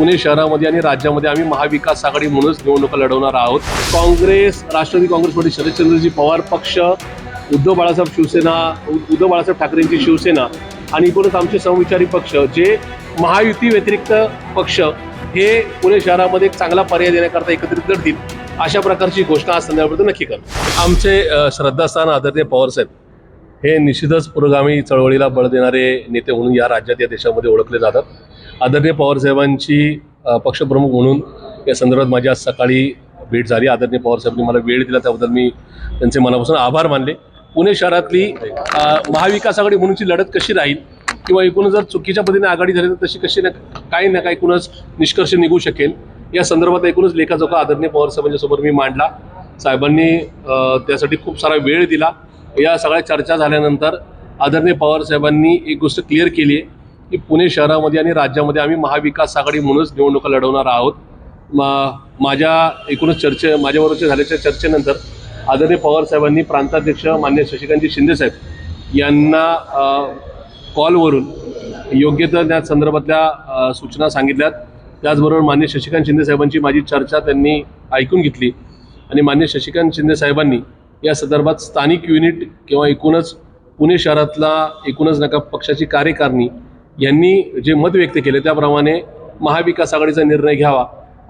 पुणे शहरामध्ये आणि राज्यामध्ये आम्ही महाविकास आघाडी म्हणूनच निवडणुका लढवणार आहोत. काँग्रेस राष्ट्रवादी काँग्रेसमध्ये शरदचंद्रजी पवार पक्ष उद्धव बाळासाहेब शिवसेना उद्धव बाळासाहेब ठाकरेंची शिवसेना आणि एकूणच आमचे समविचारी पक्ष जे महायुती व्यतिरिक्त पक्ष हे पुणे शहरामध्ये एक चांगला पर्याय देण्याकरता एकत्रित लढतील अशा प्रकारची घोषणा आज संध्याकाळपर्यंत नक्की करतो. आमचे श्रद्धास्थान आदरणीय पवारसाहेब हे निश्चितच पुरोगामी चळवळीला बळ देणारे नेते म्हणून या राज्यात या देशामध्ये ओळखले जातात. आदरणीय पवारसाहेबांची पक्षप्रमुख म्हणून या संदर्भात माझी आज सकाळी भेट झाली. आदरणीय पवारसाहेबांनी मला वेळ दिला त्याबद्दल मी त्यांचे मनापासून आभार मानले. पुणे शहरातली महाविकास आघाडी म्हणूनची लढत कशी राहील किंवा एकूणच जर चुकीच्या पद्धतीने आघाडी झाली तर तशी कशी ना काही ना काही एकूणच निष्कर्ष निघू शकेल? या संदर्भात एकूणच लेखाजोखा आदरणीय पवारसाहेबांच्यासमोर मी मांडला. साहेबांनी त्यासाठी खूप सारा वेळ दिला. या सगळ्या चर्चा झाल्यानंतर आदरणीय पवारसाहेबांनी एक गोष्ट क्लिअर केली आहे. की पुणे शहरामध्ये आणि राज्यामध्ये आम्ही महाविकास आघाडी म्हणूनच निवडणुका लढवणार आहोत. मा माझ्या एकूणच चर्चे माझ्याबरोबरच्या झाल्याच्या चर्चेनंतर आदरणीय पवार साहेबांनी प्रांताध्यक्ष मान्य शशिकांतजी शिंदेसाहेब यांना कॉलवरून योग्य तर त्या संदर्भातल्या सूचना सांगितल्यात. त्याचबरोबर मान्य शशिकांत शिंदे साहेबांची माझी चर्चा त्यांनी ऐकून घेतली आणि मान्य शशिकांत शिंदे साहेबांनी या संदर्भात स्थानिक युनिट किंवा एकूणच पुणे शहरातला एकूणच नका पक्षाची कार्यकारणी यांनी जे मत व्यक्त केले त्याप्रमाणे महाविकास आघाडीचा निर्णय घ्यावा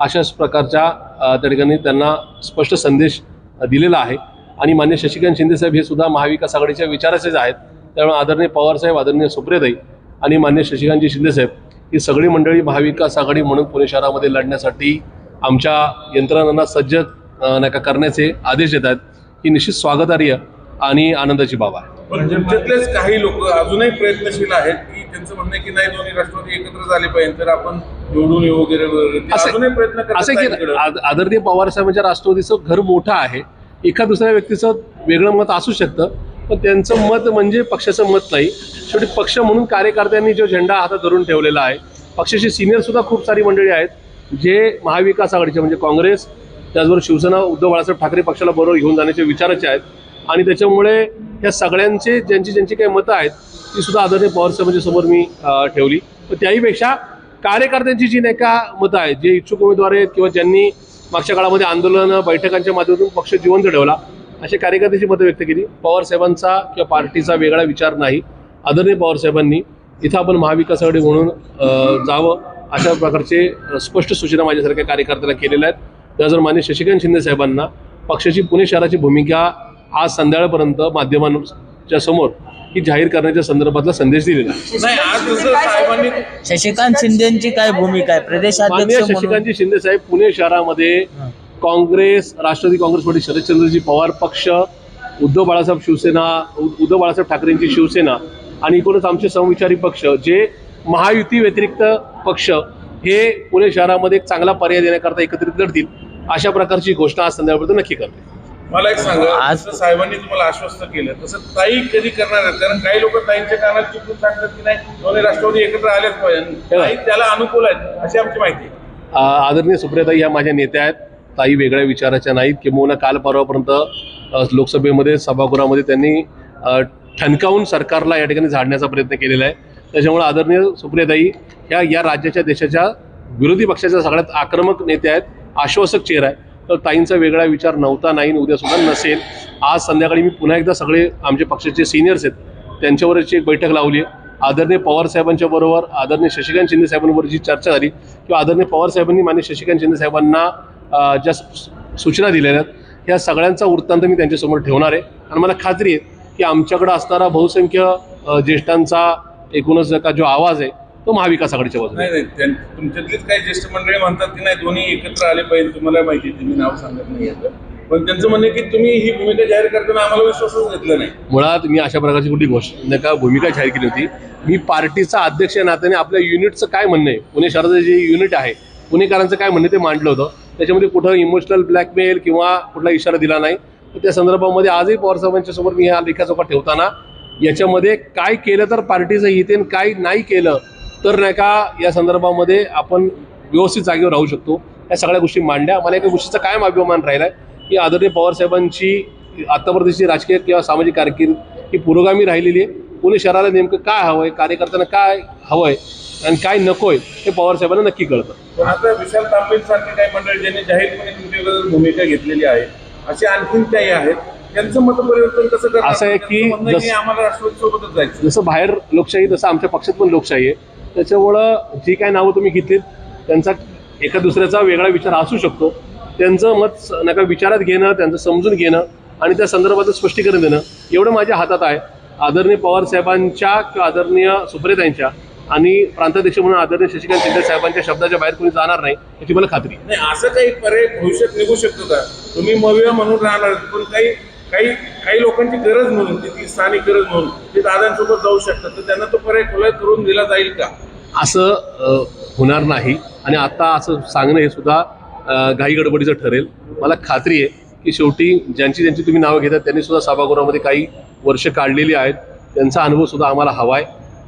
अशाच प्रकारच्या त्या ठिकाणी त्यांना स्पष्ट संदेश दिलेला आहे. आणि मान्य शशिकांत शिंदेसाहेब हे सुद्धा महाविकास आघाडीच्या विचाराचेच आहेत. त्यामुळे आदरणीय पवारसाहेब आदरणीय सुप्रियाताई आणि मान्य शशिकांतजी शिंदेसाहेब ही सगळी मंडळी महाविकास आघाडी म्हणून पुणे शहरामध्ये लढण्यासाठी आमच्या यंत्रणांना सज्ज नाही नका करण्याचे आदेश देत आहेत. ही निश्चित स्वागतार्ह आणि आनंदाची बाब आहे. पण काही लोक अजूनही प्रयत्नशील आहेत की त्यांचं म्हणणं की नाही दोन्ही राष्ट्रवादी एकत्र झाले पाहिजे तर आपण निवडून येऊ वगैरे अजूनही प्रयत्न करतात आदरणीय पवार साहेबांच्या राष्ट्रवादीचं घर मोठं आहे. एका दुसऱ्या व्यक्तीचं वेगळं मत असू शकतं पण त्यांचं मत म्हणजे पक्षाचं मत नाही. शेवटी पक्ष म्हणून कार्यकर्त्यांनी जो झेंडा हातात धरून ठेवलेला आहे पक्षाचे सिनियर सुद्धा खूप सारी मंडळी आहेत जे महाविकास आघाडीचे म्हणजे काँग्रेस त्याचबरोबर शिवसेना उद्धव बाळासाहेब ठाकरे पक्षाला बरोबर घेऊन जाण्याचे विचाराचे आहेत. आणि त्याच्यामुळे या सगळ्यांचे ज्यांची ज्यांची काही मतं आहेत ती सुद्धा आदरणीय पवार साहेबांच्या समोर मी ठेवली. पण त्याहीपेक्षा कार्यकर्त्यांची जी नाही का मतं आहेत जे इच्छुक उमेदवार आहेत किंवा ज्यांनी मागच्या काळामध्ये आंदोलनं बैठकांच्या माध्यमातून पक्ष जिवंत ठेवला असे कार्यकर्त्याची मतं व्यक्त केली. पवार साहेबांचा किंवा पार्टीचा वेगळा विचार नाही. आदरणीय पवार साहेबांनी इथं आपण महाविकास आघाडी म्हणून जावं अशा प्रकारचे स्पष्ट सूचना माझ्यासारख्या कार्यकर्त्याला केलेल्या आहेत. त्याचबरोबर मान्य शशिकांत शिंदे साहेबांना पक्षाची पुणे शहराची भूमिका आज संध्याकाळपर्यंत माध्यमांच्या समोर ही जाहीर करण्याच्या संदर्भातला संदेश दिलेला आहे. नाही आज जसं साहेबांनी शशिकांत शिंदेची काय भूमिका आहे? माननीय प्रदेशाध्यक्ष म्हणून शशिकांतजी शिंदे साहेब पुणे शहरामध्ये काँग्रेस राष्ट्रवादी काँग्रेसमध्ये शरदचंद्रजी पवार पक्ष उद्धव बाळासाहेब शिवसेना उ- उद्धव बाळासाहेब ठाकरेंची शिवसेना आणि एकूणच आमचे समविचारी पक्ष जे महायुती व्यतिरिक्त पक्ष हे पुणे शहरामध्ये एक चांगला पर्याय देण्याकरता एकत्रित लढतील अशा प्रकारची घोषणा आज संध्याकाळपर्यंत नक्की करते मला एक सांगा आज- साहेबांनी तुम्हाला आश्वस्त केलं तसं ताई कधी करणार आहेत? कारण काही लोक ताईंच्या कानात चुकून सांगतात की नाही दोन्ही राष्ट्रवादी एकत्र आलेच पाहिजे ताई त्याला अनुकूल आहेत अशी आमची माहिती आदरणीय सुप्रियाताई ह्या माझ्या नेत्या आहेत. ताई वेगळ्या विचाराच्या नाहीत किंबहुना काल परवापर्यंत लोकसभेमध्ये सभागृहामध्ये त्यांनी ठणकावून सरकारला या ठिकाणी झाडण्याचा प्रयत्न केलेला आहे. त्याच्यामुळे आदरणीय सुप्रियाताई ह्या या राज्याच्या देशाच्या विरोधी पक्षाच्या सगळ्यात आक्रमक नेत्या आहेत. आश्वासक चेहरा आहे. तर ताईंचा वेगळा विचार नव्हता नाही उद्या सुद्धा नसेल. आज संध्याकाळी मी पुन्हा एकदा सगळे आमचे पक्षाचे सिनियर्स आहेत. त्यांच्यावरची एक बैठक लावली आहे. आदरणीय पवार साहेबांच्या बरोबर आदरणीय शशिकांत शिंदे साहेबांवर जी चर्चा झाली किंवा आदरणीय पवार साहेबांनी मान्य शशिकांत शिंदे साहेबांना ज्या सूचना दिलेल्या आहेत ह्या सगळ्यांचा वृत्तांत मी त्यांच्यासमोर ठेवणार आहे. आणि मला खात्री आहे की आमच्याकडं असणारा बहुसंख्य ज्येष्ठांचा एकूणच का जो आवाज आहे तो महाविकास आघाडीच्या बाजूने. नाही नाही त्यां- तुमच्यातलीच काही ज्येष्ठ मंडळी म्हणतात की नाही दोन्ही एकत्र आले पाहिजे तुम्हाला माहिती आहे तुम्ही नाव सांगत नाही पण त्यांचं म्हणणं आहे की तुम्ही ही भूमिका जाहीर करताना आम्हाला विश्वासच घेतला नाही. मुळात मी अशा प्रकारची कुठली गोष्ट नाही का भूमिका जाहीर केली होती. मी पार्टीचा अध्यक्ष या नात्याने आपल्या युनिटचं काय म्हणणं आहे? पुणे शहराचं जे युनिट आहे पुणेकरांचं काय म्हणणं आहे ते मांडलं होतं. त्याच्यामध्ये कुठं इमोशनल ब्लॅकमेल किंवा कुठला इशारा दिला नाही. तर त्या संदर्भामध्ये आजही पवारसाहेबांच्या समोर मी ह्या लेखाचोका ठेवताना याच्यामध्ये काय केलं तर पार्टीचं हित आहे आणि काय नाही केलं तर नाही का या संदर्भामध्ये आपण व्यवस्थित जागेवर राहू शकतो. या सगळ्या गोष्टी मांडल्या. मला एका गोष्टीचा कायम अभिमान राहिला आहे की आदरणीय पवारसाहेबांची आत्तापर्यंतची राजकीय किंवा सामाजिक कारकीर्द ही पुरोगामी राहिलेली आहे. पुणे शहराला नेमकं काय हवं आहे कार्यकर्त्यांना काय हवं आहे आणि काय नकोय हे पवार साहेबांना नक्की कळतं. आता विशाल तांबे सारखे काही मंडळी ज्यांनी जाहीरपणे भूमिका घेतलेली आहे असे आणखीन काही आहेत त्यांचं मतपरिवर्तन कसं असं आहे की आहे आम्हाला राष्ट्रवादी सोबतच जायचं. जसं बाहेर लोकशाही तसं आमच्या पक्षात पण लोकशाही आहे. त्याच्यामुळं जी काय नावं तुम्ही घेतलीत त्यांचा एका दुसऱ्याचा वेगळा विचार असू शकतो. त्यांचं मत नका विचारात घेणं त्यांचं समजून घेणं आणि त्या संदर्भाचं स्पष्टीकरण देणं एवढं माझ्या हातात आहे. आदरणीय पवार साहेबांच्या किंवा आदरणीय सुप्रेतांच्या आणि प्रांताध्यक्ष म्हणून आदरणीय शशिकांत शिंदे साहेबांच्या शब्दाच्या बाहेर कोणी जाणार नाही याची मला खात्री नाही असं काही पर्याय भविष्यात निघू शकतो का? तुम्ही मविया म्हणून राहणार पण काही काही काही लोकांची गरज म्हणून तिथली स्थानिक गरज म्हणून ते दादांसोबत जाऊ शकतात. तर त्यांना तो पर्याय खुला करून दिला जाईल का? असं होणार नाही. आणि आता असं सांगणं हे सुद्धा घाई गडबडीचं ठरेल. मला खात्री आहे की शेवटी ज्यांची ज्यांची तुम्ही नावं घेतात त्यांनी सुद्धा सभागृहामध्ये काही वर्ष काढलेली आहेत. त्यांचा अनुभव सुद्धा आम्हाला हवा आहे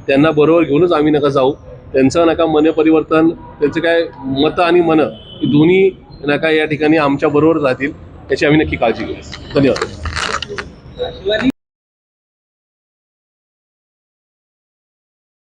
त्यांना बरोबर घेऊनच आम्ही नका जाऊ. त्यांचं नका मन परिवर्तन त्यांचं काय मतं आणि मनं ही दोन्ही नका या ठिकाणी आमच्या बरोबर राहतील याची आम्ही नक्की काळजी घेऊ. धन्यवाद. bloody